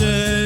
noche.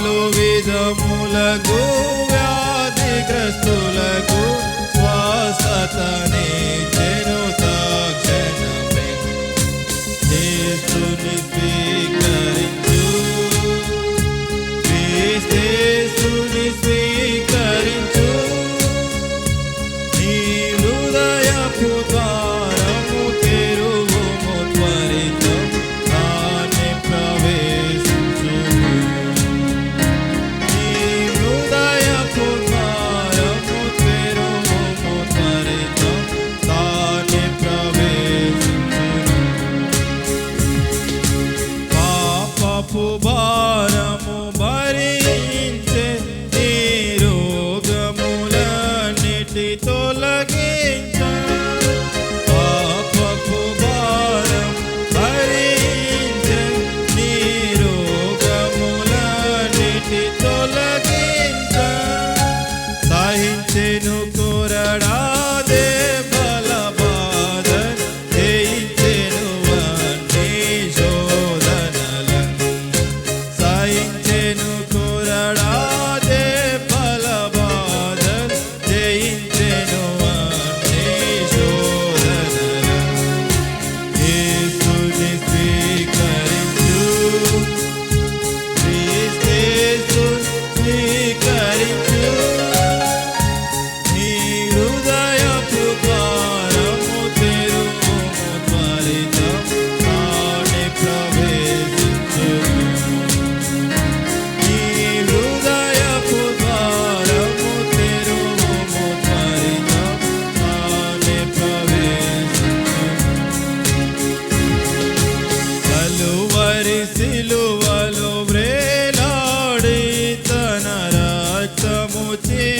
పలు విధములకు వ్యాధి City.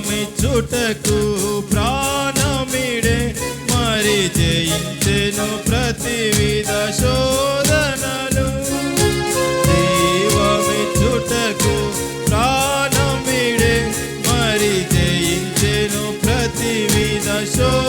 చుటకు ప్రాణమిడే మరి జయించెను ప్రతి విధ శోధనలు చుటకు ప్రాణమిడే మరి జయించెను ప్రతి విధ శోధ